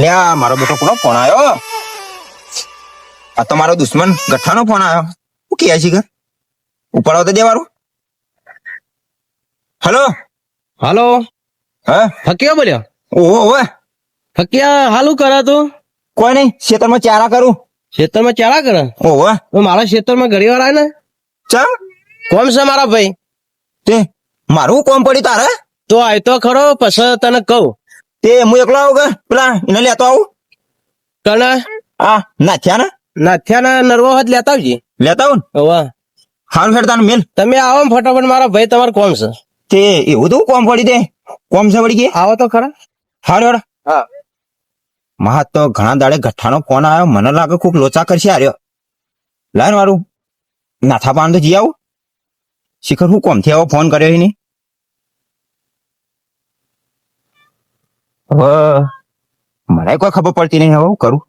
લે આ મારો બેટો કોનો ફોન આવ્યો આ તો મારો દુશ્મન ગઠ્ઠાનો ફોન આવ્યો હું કે છે કે ઉપાડો તો દે મારું. હલો? હાલો? હા? ફકીયા બોલ્યો? ઓહો ઓહો ફકીયા હાલું કરે તું? કોઈ નહીં ખેતરમાં ચારા કરું. ખેતરમાં ચારા કરે? ઓહો હું મારા ખેતરમાં ઘડી વાર આવે ને? ચમ કોમ છે મારા ભાઈ? તે મારું કોમ પડી તારે? તો આય તો ખરો પછી તને કહું. તે હું એકલો આવું કે? પેલા એને લેતો આવું? કને? આ નાથ્યા ને નાથ્યા ના નરવો હાથ લેતા આવજી. લેતા આવું ને? હવે હારું હેડ તાને મેલ. તમે આવો ને ફટાફટ મારા ભાઈ તમારે કોમ છે. તે એવું તો કોમ પડી દે? કોમ છે વળી ગઈ આવો તો ખરા. હાડ હેડ. હા. મહા તો ઘણા દાડે ગઠ્ઠાનો ફોન આવ્યો મને લાગે ખૂબ લોચા કરશે આર્યો લાય ને મારું. નાથા પાન તો જી આવું. શિખર હું કોમથી આવો? ફોન કર્યો નહીં હવે મને કોઈ ખબર પડતી નહીં. હવે હું કરું?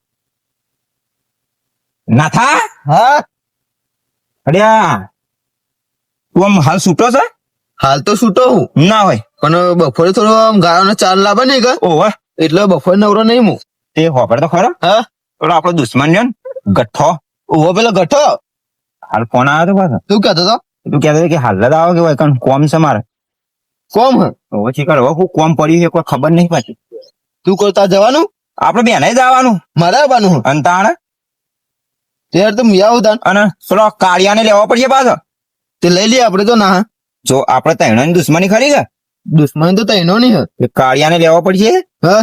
નાથા? હા? અડ્યા તું આમ હાલ છૂટો છે? હાલ તો છૂટો હું. ના હોય. પણ બપોરે થોડો આમ ગાળાનો ચાલ લાવે નહીં કે ઓહો એટલે બપોરે નવરો નહીં હું તે હોપર તો ખરો. હા? પેલો આપણો દુશ્મન છે ને ગઠ્ઠો. ઓહો પેલો ગઠ્ઠો? હાલ ફોન આવ્યો તો પાછો. તું કહેતો તો તું કહેતો કે હાલ જ આવો કે ભાઈ કોમ છે મારે. કોમ ઓછી હવે હું કોમ પડ્યું છે કોઈ ખબર નહીં પાછી. તું કરતા જવાનું? આપણે બેને જવાનું. મારે આવવાનું હું અને તાણે? ત્યારે તો મિયા ઉદાન અને પેલો કાળિયાને લેવા પડશે પાછો. તે લઈ લઈએ આપણે તો ના. જો આપણે તૈણોની દુશ્મની ખરી કે દુશ્મન તો તૈનો નહીં કાળિયાને લેવો પડશે? હા.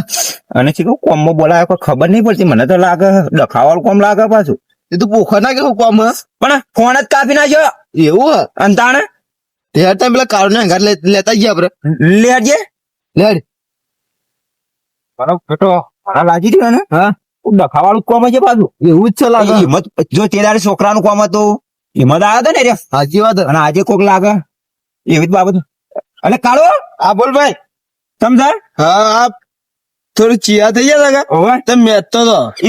અને શીખો કોમમાં બોલાવે કોઈ ખબર નહીં પડતી. મને તો લાગે ડખાવાળું કોમ લાગે પાછું. એ તો પોખર ના કેવું કોમ પણ ફોન જ કાપી નાખ્યો. એવું હ. અને તાણે? ત્યારે તમે પેલા કાળો ને હંગાર લે- લેતા જઈએ આપણે. લેજે. લેડ મારો બેટો મારા લાગી રહ્યો ને? હા. ડખાવાળું કોમ છે પાછું. એવું જ છે લાગે. હિંમત જો તે દાડે છોકરાનું કોમ હતું હિંમત આવ્યો હતો ને રે. સાચી વાત. અને આજે કોક લાગે. એવી જ બાબત. એટલે કાળો? હા બોલ ભાઈ. સમજાય હા આ થોડું ચિયા થઈ ગયા લાગે. ઓવે તે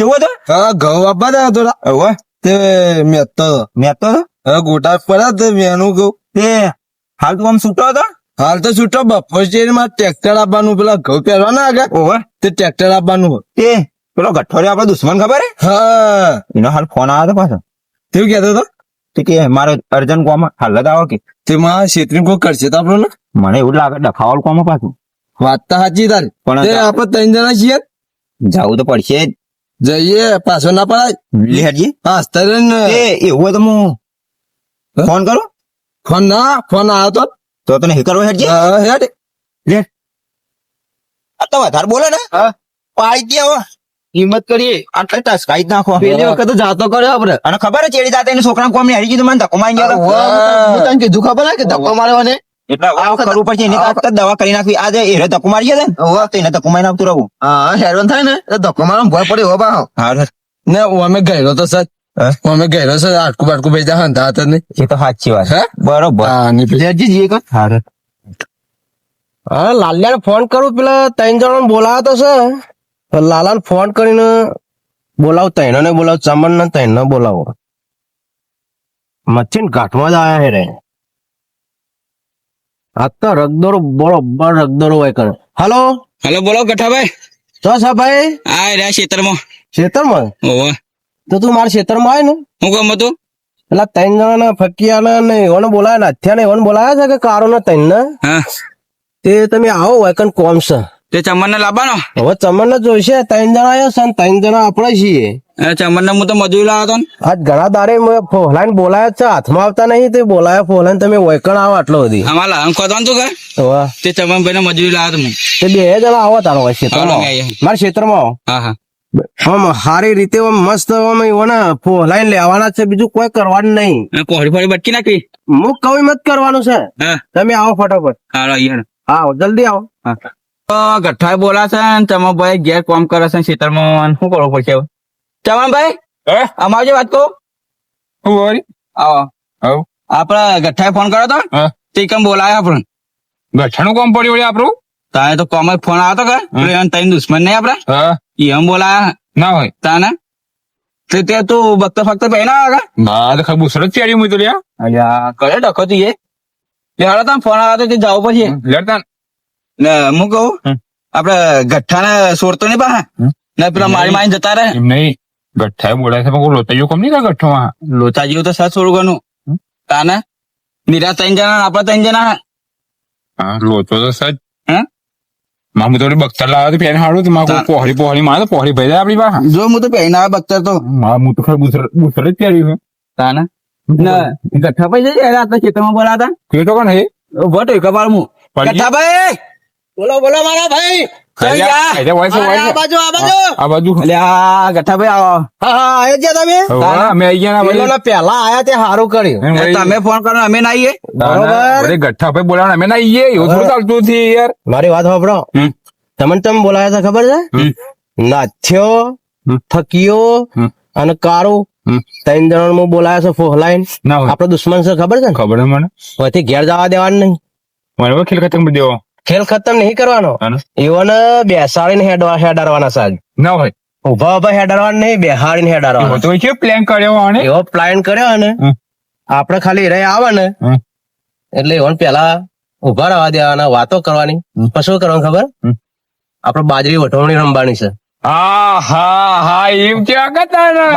એવો તો? હા ઘઉં આપવા હતા થોડા ઓવે તે મેતો તો. મેં તો? ગોટા પડ્યા તે મેનું કહું તે હાલ તું આમ છૂટો હતો? હાલ તો છૂટો બફોરમાં ટ્રેક્ટર આપવાનું પેલા ઘઉં પહેરવાના આગળ? ઓવે. તે ટ્રેક્ટર આપવાનું તે પેલો ગઠ્ઠો રે આપણો દુશ્મન ખબર હે? હા. એનો હાલ ફોન આવ્યો હતો પાછો. તેવું કહેતો હતો? તે કે મારે અર્જન કોમાં હાલ જ આવો કે તેમાં છેતરી કોઈ કરશે તો આપણને મને એવું લાગે ડખાવાલ કોમાં પાછું. વાત તો સાચી તારી. પણ આપણે ત્રણ જણા છીએ. જવું તો પડશે જઈએ પાછો ના પડાય. લેજે હા એ એવું તો હું? ફોન કરો? ફોન ના ફોન આવ્યો તો. તો તને હી કરવો હેડજે? હા, લે. આ તો વધારે બોલે ને? હા. પાડી દે હવે હિંમત કરીએ. આટલે ટસકાઈ જ નાખો? પેલી વખત જાતો કર્યો આપણે અને ખબર છે એડી તાતે એને છોકરા કોમ ને હારી ગયું મને ધક્કો મારી ગયો હું તને કીધું ખબર હે કે ધક્કો મારવાને એટલે આ વખત કરવું પડશે એની તાકાત દવા કરી નાખવી. આજે એને ધક્કો મારી ગયા ને? હોવે. તો એને ધક્કો મારી નાખતું રહું. હા હેરવન થાય ને? ધક્કો મારવા ભય પડે હો બા હા. ને અમે ગયેલો તો સર? અમે ગયેલો છે આટકું બાટકું બેસા હંતા હતા ને એ તો સાચી વાત. હે? બરોબર. હા ને પેલી હજી જઈએ કાં? હારે. હા લાલ્યા ફોન કરું પેલા ત્રણ જણા બોલાવો તો છે. લાલાને ફોન કરીને બોલાવ તૈનો ને બોલાવ ચમન ને તૈનો બોલાવો. મચ્છી ઘાટમાં જ આયા હે રે. આ તો રગદોરો બરોબર રગદોરો હોય કરે. હાલો? હેલો બોલો ગઠાભાઈ. ચો સાહેબ ભાઈ? આ રહ્યા ખેતરમાં ખેતરમાં ઓહો તો તું મારા ક્ષેત્રમાં આવે ને. હું કામ હતું? એટલે ત્રણ જણા ફકિયા ને એઓને બોલાયા ને અત્યારે એઓને બોલાયા છે કે કારો ને ત્રણ ને તે તમે આવો હોય કન કોમ છે. તે ચમન ને લાવવાનો? હવે તમને જોઈશે ત્રણ જણા આવ્યો છે ત્રણ જણા આપણે છીએ. ચમન ને હું તો મજૂરી લાવ્યો હતો આજ ઘણા દારે મેં ફોહલાઈને બોલાયા છે હાથમાં આવતા નહીં તે બોલાયા ફોહલાઈને તમે વૈકણ આવો આટલો બધી. અમારે લાવવાનું ખોદવાનું તું કે તે ચમન ભાઈ ને મજૂરી લાવ્યો તમે તે બે જણા આવો તારો હોય ક્ષેત્રમાં. મારા ક્ષેત્રમાં આવો. હા હા. આમ સારી રીતે આમ મસ્ત આમ એઓને ફોહલાઈને લેવાના છે બીજું કોઈ કરવાનું નહીં. અને ફોડી બટકી નાખી? હું કઈ મત કરવાનું છે. તમે આવો ફટાફટ. હાલો અહીંયા આવો જલ્દી આવો. હા. તો છે બોલાશે તમે ભાઈ ઘેર કોમ કરે છે ખેતરમાં શું કરવું પડશે હવે? ચમનભાઈ અમારે જે વાત કહું? આવો. હવ. આપડે ગઠ્ઠાએ ફોન કર્યો તો તે કેમ બોલાયો આપણને? ગઠાનું કોમ પડ્યું વળી આપણું? તારે તો કોમ ફોન આવ્યો તો કે પેલો દુશ્મન નહીં આપડે એમ બોલાયા ના હોય. તાના? તે તે તું ભક્ત ફક્ત પહેલા આગા ના તો ખબર સરસ ચાડ્યું મેં તો લ્યા. અલ્યા કરે ડખો તું એ. હાલો તમે ફોન આવ્યો તો તે જવું પછી. લેતા ને હું કહું. આપડે ગઠ્ઠાને સોરતો નહીં પા ને પેલા મારી મારી જતા રહે. નહીં. ગઠ્ઠા બોલાય છે પણ કોઈ લોચાઈઓ કમ નહીં ગઠ્ઠો લોચા જેવું તો સાત સોળ ગણું તાને? નિરા ત્રણ જણા આપડા ત્રણ જણા. હા લોચો તો હે? મામુ તો બખ્તર લાવ્યો પેન હાડું તો મારું પોહરી પોહરી મારે પોહરી ભાઈ આપડી પાસે. જો હું તો પેન આવે બખ્તર તો. મામુ તો ખરે બુસર બુસર જ પહેર્યું છે. તાને? ના ગઠ્ઠા ભાઈ જઈ રહ્યા હતા ખેતરમાં બોલાતા. કે તો કોણ હે? વટ કપાળ મુ ગઠ્ઠા ભાઈ! બોલો બોલો મારા ભાઈ! પેલો આયા તે સારું કર્યું. તમે ફોન કરો અમે ના બરોબર. અમે ના આઈએ એવું થોડું ચાલતું યાર. મારી વાત સાંભળો. હમ. તમને તમે બોલાયા હતા ખબર છે. નાથ્યો. થકિયો અને કારો. ત્રણ જણા હું બોલાયા છે ફોહલાઈન. આપડો દુશ્મન છે ખબર છે ને? ખબર મને. પછી ઘેર જવા દેવાનું નહીં. મને ખેલ ખતમ દેવો. ખેલ ખતમ નહીં કરવાનો? એવોને બેસાડીને હેડવા હેડારવાના સાહેબ. ના હોય. ઊભા ઊભા હેડારવાના નહીં બેહાડીને એવો હેડારવાના તો કે પ્લાન કર્યો આને? એવો પ્લાન કર્યો ને આપણે આપડે ખાલી રે આવે ને એટલે એવોને પેલા ઊભા રહેવા દેવાના વાતો કરવાની. પછી શું કરવાનું ખબર? આપણે આપડે બાજરી વટવણી રમવાની છે.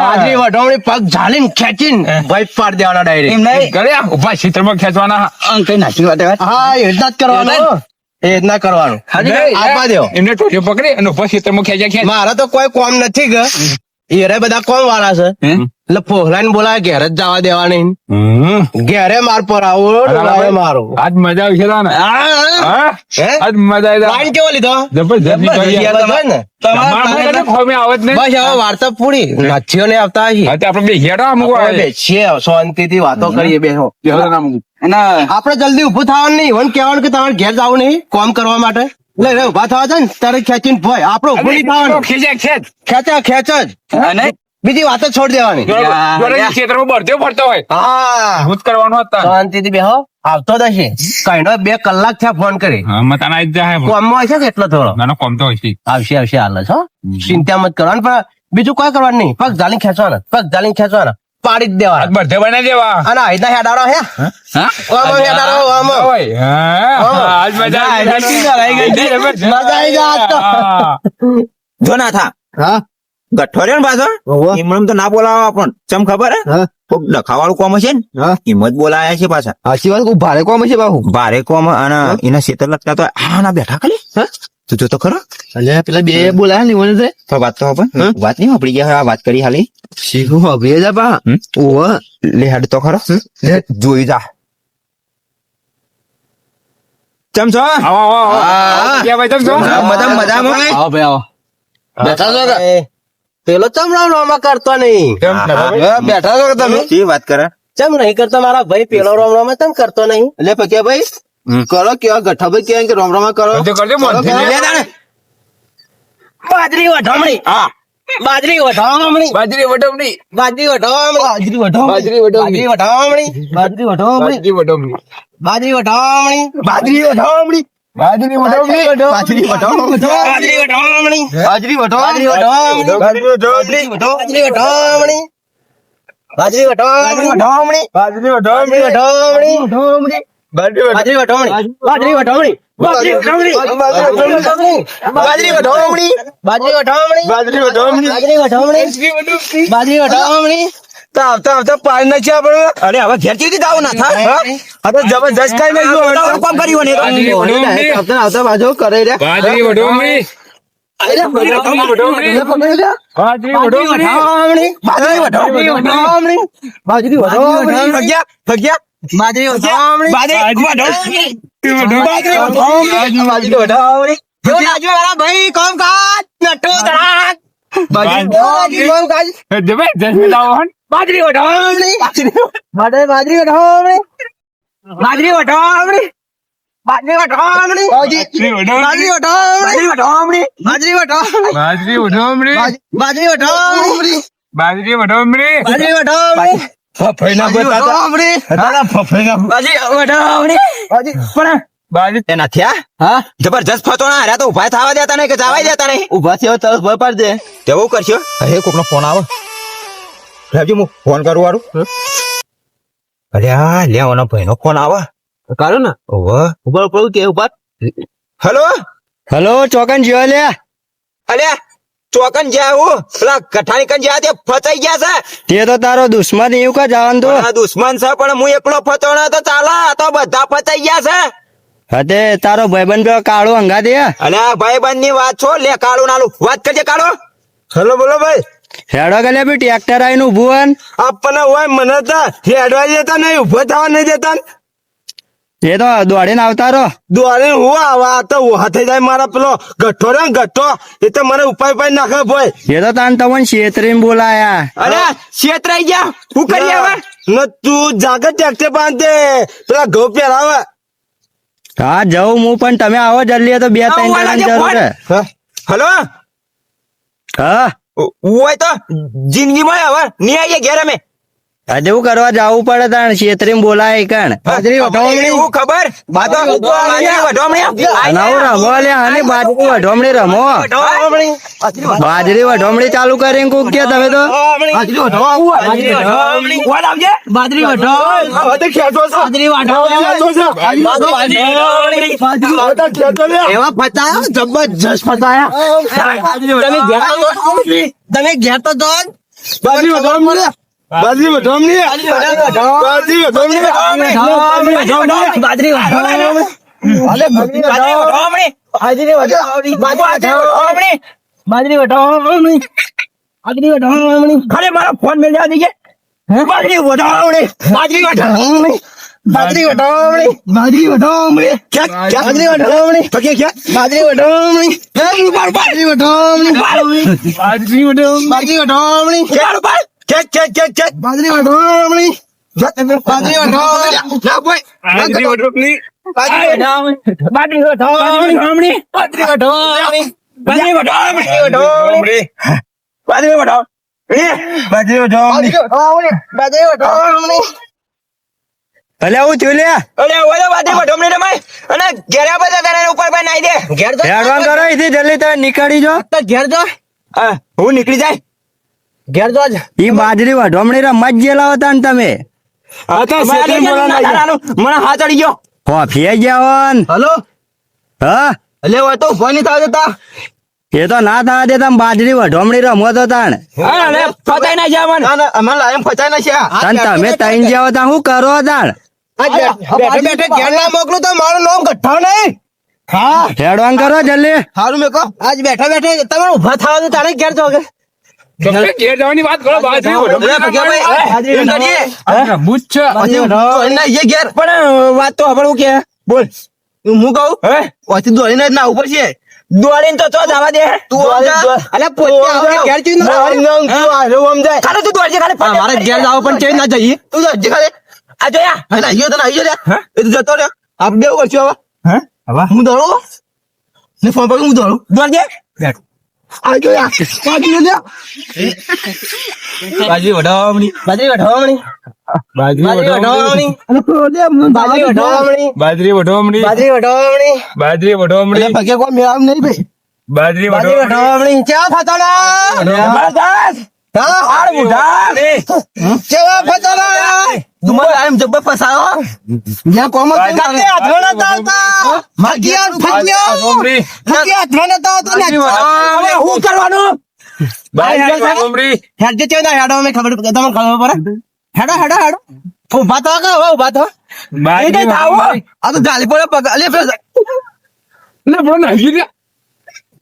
બાજરી વટવણી પગ ઝાલીને ખેંચીને ભાઈ પાડ દેવાના ડાયરેક્ટ એમ નહીં? ઊભા ખેંચવાના. હા એ જ કરવાનું. એ રીતના કરવાનું. નહીં, આપવા દો. એમને ટોટીઓ પકડી અને પછી તમે ખેંચ્યા ખેંચ મારા તો કોઈ કોમ નથી ગ એ બધા કોમ વાળા છે. હે? એટલે પોહલાને બોલાવે ઘેર જ જવા દેવા નહીં ઘેરે માર પર આવો મારો. આજ મજા આવી છે તાને. હા? હે. આજ મજા આવી લાઈન કેવો લીધો? જબરજસ્ત નીકળી ગયા. બધો ને? તમારે મને ખોમે આવત નહીં. બસ હવે વાર્તા પૂરી. નાથીઓ ને આવતા હી હા, તે આપણે બે હેડો અમુક વાર. બેસીએ શાંતિ થી વાતો કરીએ બેસો બેહો ના આપડે જલ્દી ઉભું થવાનું નહીં. એવું કેવાનું કે તમારે ઘેર જવું નહીં કોમ કરવા માટે. એટલે રે ઊભા થવા જાય ને તારે ખેંચીને ભાઈ આપડે ઉભું નહીં થવાનું. ખેંચે ખેંચ. ખેંચા ખેંચ જ. અને? બીજી વાત છોડી દેવાની. ક્ષેત્રમાં બળદેવ ફરતો હોય. હા. હું જ કરવાનું હતા. શાંતિથી બેહો. આવતો જ હશે. કઈનો બે કલાક થયા ફોન કરી. હા મતાના આઈ જ જાય કોમમાં હશે કેટલો થોડો? નાનો કોમ તો હશે. આવશે આવશે હાલ છો ચિંતા મત કરવાનું પણ બીજું કોઈ કરવાનું નહીં. પગ જાલી ખેંચવાના પગ જાલી ખેંચવાના. પાડી જ દેવા દેવાના બળદેવ બનાવી દેવા અને આઈના હેડારો હે. ઓમો હેડારો ઓમો. હોય. હા, હા. આજ મજા આવી ગઈ. મજા આવી જાય આજ તો. હા. થા. હા? ગઠ્ઠો ને પાછો ઓહો. એમણે તો ના બોલાવા પણ. ચમ ખબર હે? હા. કોક ડખાવાળું કોમ છે ને હા. એમ જ બોલાયા છે પાછા. હાચી વાત કોઈ ભારે કોમ છે બાબુ ભારે કોમ અને એના શેતર લગતા તો હા ના બેઠા ખાલી. તું જોતો ખરો. એટલે પેલા બે બોલાયા ને મને તો. વાત તો આપણ વાત નહીં આપડી ગયા આ વાત કરી હાલી. શીખું અભિય જા બા ઓહ. લે હેડ તો ખરો. જોઈ જા. ચમ છો? આવો, આવો, આવો. ભાઈ ચમ છો? મજા મજા આવો ભાઈ આવો. બેઠા છો કે? પેલો ચમ રામ કરતો નહીં ભાઈ? બેઠા છો તમે શી વાત કરે ચમ નહીં કરતો મારા ભાઈ પેલો રોમ રામા ચમ કરતો નહીં એટલે પક્યા ભાઈ કરો કેવા ગઠાભાઈ કેવા કે કરો મોનથી લે તાણે. બાજરી વઢામણી હા. બાજરી વઢામણી બાજરી વટવણી. બાજરી વઢામણી બાજરી વઢામણી બાજરી વટવણી. બાજરી વઢામણી બાજરી વઢો બાજરી વઢામણી બાજરી વઢામણી બાજરી વટવણી. બાજરી વઢો બાજરી વઢામણી બાજરી વઢો બાજરી વઢામણી બાજરી વટવણી. બાજરી વઢામણી બાજરી વઢામણી બાજરી વટવણી. બાજરી વઢામણી બાજરી વટવણી. બાજરી વઢામણી બાજરી વઢામણી બાજરી વઢામણી બાજરી વઢામણી બાજરી વઢામણી આવતા આવતા પાડી નાખ્યા આપણે. અરે હવે ઘેર ના થા આ તો જબરજસ્ત કઈ નહીં કામ કર્યું ને આવતા આવતા બાજુ કરે રે. બાજરી વઢામણી બાજરી વઢામણી ભાઈ કોમ કાજ નટો બાજરી. કોમ કાજ જબરજસ્ત. બાજરી વઢામણી બાજરી બાજરી વઢામણી બાજરી વઢામણી બાજરી વઢામણી બાજરી વટવણી. બાજરી વઢામણી બાજરી વઢામણી બાજરી વટવણી. બાજરી વઢામણી બાજરી પણ હા જબરજસ્ત ફતો ના તો ઊભા થવા દેતા નહીં કે જવાય દેતા નહીં ઊભા થયો તરત ભર પાડ દે તેવું કરશો અરે કોકનો ફોન આવે રહેજો હું ફોન કરું વાળું અરે આ લેવાનો ભાઈનો ફોન આવે. કાઢો ને? ઓહો. ઊભા પડું કે ઊભા. હેલો? હલો ચોકન જીવા લે. અલ્યા ચોકન જ્યાં હું પેલા કઠાણી કન જ્યાં તે ફસાઈ ગયા છે. તે તો તારો દુશ્મન એવું કા જવાનું તો? દુશ્મન છે પણ હું એકલો ફતો ન તો ચાલે આ તો બધા ફસાઈ ગયા છે. અતે તારો ભાઈબંધ પેલો કાળો અંગા દે આ ભાઈબંધની વાત છો? લે કાળું નાલું વાત કરજે કાળો. હેલો બોલો ભાઈ. હેડો ગલે બી ટ્રેક્ટર આવીને ઉભું આપણને હોય મને તો હેડવા દેતા નહીં ઊભો થવા નહીં દેતા એ તો દોડીને આવતા રહો. દોડે હું આવા તો હાથે જાય મારા પેલો ગઠ્ઠો રે ગઠ્ઠો. એ તો મને ઉપાય ઉપાય નાખે ભાઈ. એ તો તાન તમને છેતરીને બોલાયા. અરે છેતરાઈ ગયા? હું કરી આવે? ન તું જાગે ટ્રેક્ટર બાંધે. પેલા ઘઉં પહેરાવે. હા જવું હું પણ તમે આવો જલ્દી તો બે ત્રણ જણા જરૂર હલો? હા. હોય તો જિંદગીમાં હવે નહીં આવીએ ઘેર અમે. આજે કરવા જવું પડે તાણ છેતરી બોલાય કણ હાજરી વઢોમણી હું ખબર બાતો વઢોમણી નવ રમો લે આને બાજરી વઢોમણી રમો બાજરી વઢોમણી ચાલુ કરીને કોક કે તમે તો હાજરી વઢો આવું વઢોમણી કોણ આવજે બાજરી વઢો બધે ખેતો છે હાજરી વઢો ખેતો છે એવા ફતા જબરજસ્ત ફતાયા તમે ઘેર તો તમે ઘેર તો બાજરી વઢોમણી બાજરી વધોમ ની બાજરી વધોમ ની બાજરી વધોમ ની ખરે મારો ફોન મેળ જા દીજે બાજરી વઢાવણી બાજરી વઢાવણી બાજરી વઢાવણી બાજરી વઢાવણી ક્યાં બાજરી વઢાવણી તો કે ક્યાં બાજરી વઢાવણી બાજરી વઢાવણી બાજરી વઢાવણી બાજરી વઢાવણી ક્યાં ચેક ચેક ચેક ચેક બાજરી વાઢો હમણી બાજરી વાઢો ના ભાઈ બાજરી વાઢો પ્લીઝ બાજરી વાઢો બાજરી વાઢો હમણી બાજરી વાઢો બાજરી વાઢો બાજરી વાઢો બાજરી વાઢો બાજરી વાઢો બાજરી વાઢો હમણી ભલે હું જોઈ લે અલે ઓલે વાતે પઠોમણી રમાય અને ઘેરા બધા તારા ઉપર પર નાઈ દે ઘેર તો હેડવાન કરો જલ્દી તમે નીકળી જો તો ઘેર તો હું નીકળી જાય ઘેર જો ઈ બાજરી વઢોમણી રમવા જ જેલા હતા ને તમે. મને હાથ ચડી ગયો. કોફી ગયા હલો? હા? એટલે હોય તો ફોન નહીં થાવ દેતા. એ તો ના થવા દેતા આમ બાજરી વઢોમણી રમો તો તાણ હા ફસાઈ ના જાય મને ના ના અમાર લાયમ ફસાઈ ના છે તાન તમે તૈન જાવ તા શું કરો તાણ? બેઠે બેઠે ઘેર ના મોકલું તો મારું નામ ગઠ્ઠા નહીં. હા. હેડવાન કરો જલ્દી. સારું મેં કહો. આજ બેઠા બેઠે તમે ઊભા થવા દો તારે ઘેર જોગે તમે વાત તો હવે હું કે બોલ. હું કહું? હે? પછી દોડીને ના ઉપર છે. દોડીને તો તો જવા દે? તું અલે પોતે ઘેર ચી ના તું દોડજે ખાલી. મારે ઘેર જાવ પણ ચઈ ના જઈએ. તું દોડજે ખાલી. આ જોયા? અરે આયો તો આયો રે એ તું જતો રે આપ બેવ કરશું હવે હે? હું દોડું? ને ફોન પર હું દોડું? દોડજે. આજો યા બાજરી લે બાજરી વઢાવણી બાજરી વઢાવણી બાજરી વઢાવણી અને કોલે બાજરી હાડ મુઢા કેવા ફસાવા તમારા આમ જબ્બે ફસાવો યા કોમો કે આધવણ તાવતા માગિયા ફગ્યો ઓમરી માગિયા આધવણ તાવતા ને. હવે હું કરવાનું? બાય ઓમરી હેડ જે તેના હેડો મે ખબર તમને ખબર પડે? હેડો હેડો હેડો. ઊભા તો કે હવે ઊભા તો બાય આ તો જાલી પડે પગ. લે બોલ નાખી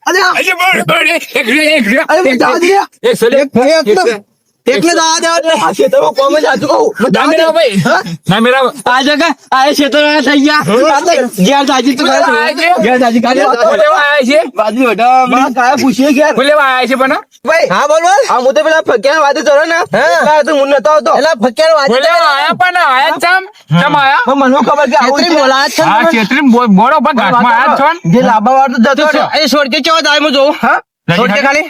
અરે અરે બળ બળ એક રે એક રે અરે બેટા અરે એક સલે એક એકને દાવા દે. આ ખેતરો કોમ જ આજુ કહું. ના મેરા ભાઈ. ના મેરા. આ જગા આ ખેતરો થઈ ગયા. ઘેર જાજી તું બોલે આયા છે? ઘેર જાજી કાઢે બોલ લેવા આયા છે? બાજુ હટા મને કાય પૂછીએ ઘેર. બોલ આયા છે પણ? ભાઈ હા બોલ બોલ. આ હું પેલા ફક્યા વાદે ચડો ને. હા. તો હું નતો આવતો. એટલે ફક્યા વાદે બોલ આયા પણ આયા ચમ? ચમ આયા? મને ખબર કે આવું બોલા છે હા, છેતરીને બો- પણ ઘાટમાં આયા છો જે લાંબા વાળો જતો એ છોડજે કેવો જાય હું જોઉં. હા? છોડજે ખાલી.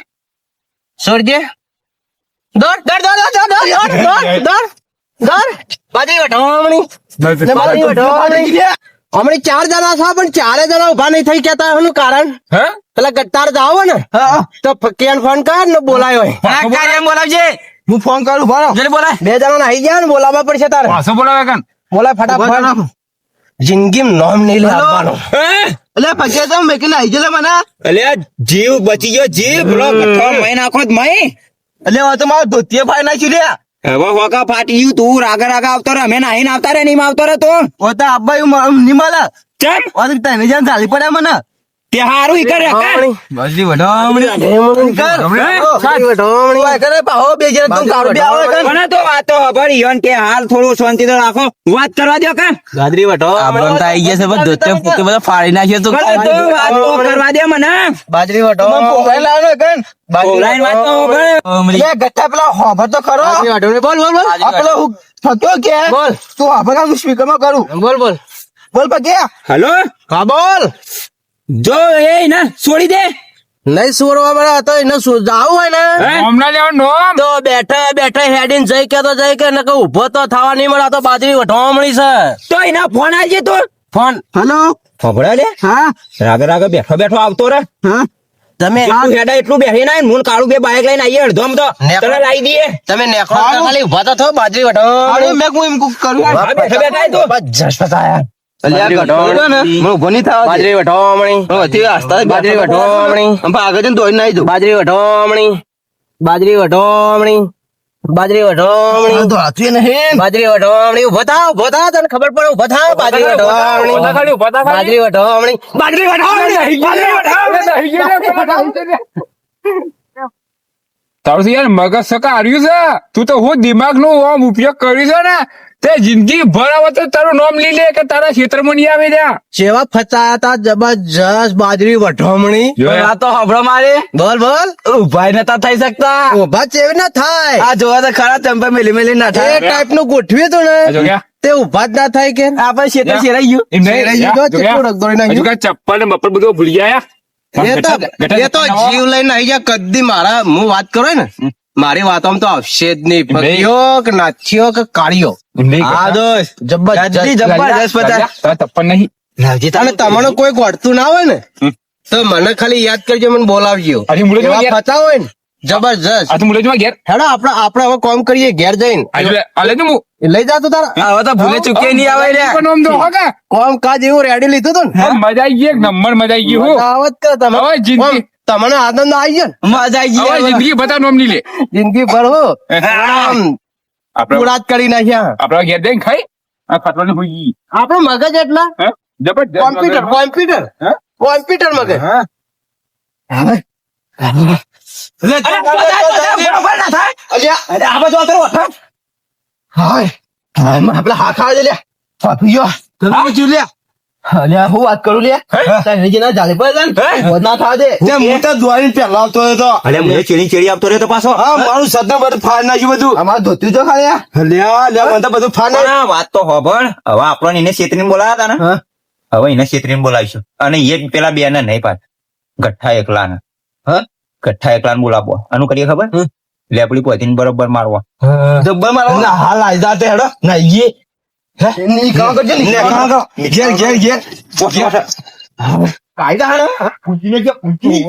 દોડ દોડ દોડ દોડ દોડ દોડ દોડ દોડ દોડ બાજી વઢામણી બાજી વઢામણી હમણાં ચાર જણા છો પણ ચારે જણા ઊભા નહીં થઈ કેતા એનું કારણ? હે? પેલા ગટ્ટાર જાવ ને. તો ફકીયાન ફોન કર ને બોલાયો હા બોલાવજે. હું ફોન કરું જલ્દી બોલાય. બે જણા આવી ગયા ને બોલાવવા પડશે તારે. પાછો બોલાવે કન. બોલાય ફટાફટ. જિંદગી નામ નહીં લે આપવાનો એટલે પછી તો મેં કે નાઈ જલે મને. એટલે જીવ બચી ગયો જીવ. બ્રો કઠો મય નાખો મહી એટલે હવે તો મારો ધોતીએ ફાઈ નાખ્યું લ્યા. હવે હોકા ફાટી ગયું તું રાગા રાગા આવતો રે અમે નાહીને આવતા રે નહીં આવતો રે તો. હોતા તો નિમાલા. ચમ? તને જાન ચાલી પડ્યા મને. તે હારું ઈ કરે કાં? બસલી વઢામણી ઓય કરે પાહો બે જણ તું કારું બે આવે કર મને તો વાતો ખબર ઈવન કે હાલ થોડું શાંતિ તો રાખો. વાત કરવા દો કાં? ગાદરી વઢો આબન તો આઈ ગયા છે બસ ધોતે ફૂકે બધા ફાડી નાખ્યો તો તો વાત તો કરવા દે મને. બાજરી વઢો મને પોગાઈ લાવનો કન બાજરી વાત તો ખબર એ ગઠ્ઠા પેલા હોભર તો ખરો. બોલ બોલ બોલ. આપલો પેલો થતો કે? બોલ. તું હોભર હું સ્પીકરમાં કરું. બોલ બોલ. બોલ પગે. હેલો? હા બોલ. જો એ ને છોડી દે. નહીં સુરવા મળે તો એને સુજાવું હોય ને? હમણાં લેવાનું નોમ? તો બેઠા બેઠા હેડીન જઈ કે તો જઈ કે ને કે ઊભો તો થવા નહીં મળે આ તો બાજરી વઢવા મળી છે. તો એના ફોન આવી તો. ફોન? હેલો? ખબર લે? હા. રાગે રાગે બેઠો બેઠો આવતો રે. હા. તમે એટલું હેડા એટલું બેસી ના મૂળ કાળું બે બાઈક લઈને આવીએ અડધો તો તને લાવી દઈએ. તમે નેકળો ખાલી ઊભા તો થો બાજરી વઢો. મેં કોઈ એમ કરું. બેઠો બેઠા. તો. અલ્યા ગઠ્ઠો બાજરી બાજરી. બાજરી વઢોમણી બાજરી વઢોમણી બાજરી વઢોમણી દોડાતું એ નહીં. બાજરી વઢોમણી ઊભો થાવ ઊભો થાવ તને ખબર પડે ઊભો થાવ બાજરી વઢોમણી પતા ખાલી બાજરી વઢોમણી બાજરી તારું યાર મગજ સકા હાર્યું છે? તું તો હું દિમાગ નો આમ ઉપયોગ કર્યું છે ને? તે જિંદગી ભર આવે તો તારું નામ લઈ લે કે તારા ક્ષેત્રમાં નહીં આવે ત્યાં? જેવા ફસાયા તા જબરજસ્ત બાજરી વઢોમણી. આ તો હબળો મારે. બોલ બોલ. ઉભાઈ નતા થઈ શકતા. ઊભા ચેવી ના થાય. આ જોવા તો ખરા ચંપા મેલી મેલી ના એ થાય. ટાઈપનું ગોઠવ્યું તું ને. તે ઊભા જ ના થાય કે? આપણે ક્ષેત્ર શેરાઈ ગયું. ચપ્પલ ને બપ્પલ બધું ભૂલી ગયા એ એ જીવ લઈને આવી જા કદી મારા હું વાત કરો ને. મારી વાતોમાં તો આવશે જ નહીં. પગ્યો કે નાથ્યો કે હા દોસ્ત જબરજસ્ત. જબરજસ્ત નહીં. લાવજે તમને કોઈ ગોઠતું ના હોય ને તો મને ખાલી યાદ કરજો મને બોલાવજો. હોય ને. જબરજસ્ત. આ તો મુલે ઘેર. હેડો આપણે આપણે હવે કોમ કરીએ ઘેર જઈને. આલે એ લઈ જાતો તારા. હવે તો ભૂલે ચૂકે નહીં આવે રે પણ આમ તો હોગા. કોમ કાજ એવું રેડી લીધું તું ને મજા આવી ગઈ એક નંબર મજા આવી ગઈ હું. આવત કે તમે? હવે જિંદગી- તમને આનંદ આવી ગયો મજા આવી હવે ગઈ જિંદગી બધા નોમ નહીં લે. જિંદગી ભર હો. આપણે આપડે પૂરાત કરી નાખ્યા. આપણે ઘેર જઈને ખાઈ. આ ખાટલાની હોઈ ગઈ. આપણો મગજ એટલા? જબરજસ્ત કોમ્પ્યુટર કોમ્પ્યુટર. કોમ્પ્યુટર મગજ. હા. વાત કરું લ્યા. તારે જે ના જાલે પર જાન ના થવા દે. તે હું તો દોડીને પહેલા આવતો હતો અરે મને ચેડી ચેડી આવતો રહ્યો પાછો. હા મારું બધું ફાડ બધું. અમાર ધોતી ખાલી લ્યા લ્યા બધું ફાડ નાખ્યું પણ આ વાત તો હોભળ હવે આપણને એને છેતરીને બોલાયા હતા ને. હા. હવે એને છેતરીને બોલાવીશું. અને એ પેલા બે ને નહીં પાછ ગઠ્ઠા એકલા ને હા? ગઠ્ઠા એકલા ને બોલાવવો આનું કરીએ ખબર? લેપડી પોતીને બરોબર મારવા. જબ્બર મારવા? ના હાલ આઈ જાતે હેડો. ના ઈએ હે? ની કામ કરજે ની કામ કરો. ઘેર ઘેર ઘેર. કાયદા હેડો. પૂછીને કે પૂછી.